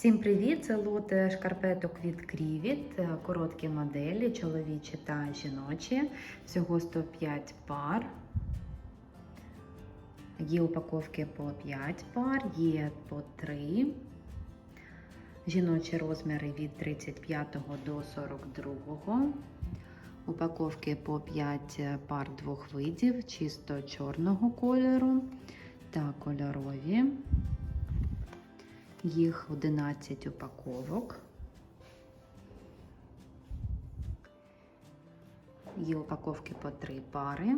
Всім привіт! Це лот шкарпеток від Крівіт, короткі моделі, чоловічі та жіночі. Всього 105 пар. Є упаковки по 5 пар, є по 3. Жіночі розміри від 35 до 42. Упаковки по 5 пар двох видів, чисто чорного кольору та кольорові. Їх 11 упаковок. Є упаковки по 3 пари.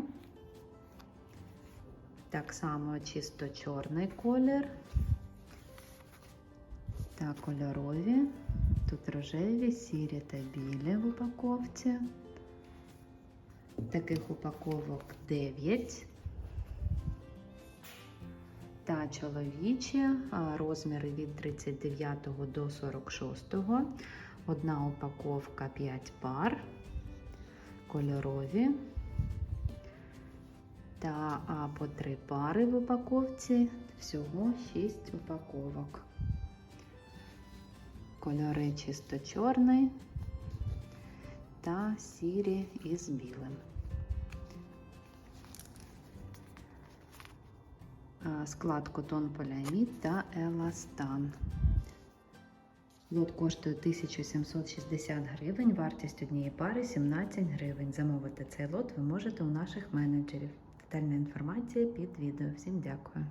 Так само чисто чорний колір та кольорові. Тут рожеві, сірі та білі в упаковці. Таких упаковок 9 та чоловічі розміри від 39 до 46. Одна упаковка 5 пар, кольорові та по 3 пари в упаковці, всього 6 упаковок. Кольори чисто чорний та сірі із білим. Склад котон поліамід та еластан. Лот коштує 1760 гривень, вартість однієї пари 17 гривень. Замовити цей лот ви можете у наших менеджерів. Детальна інформація під відео. Всім дякую.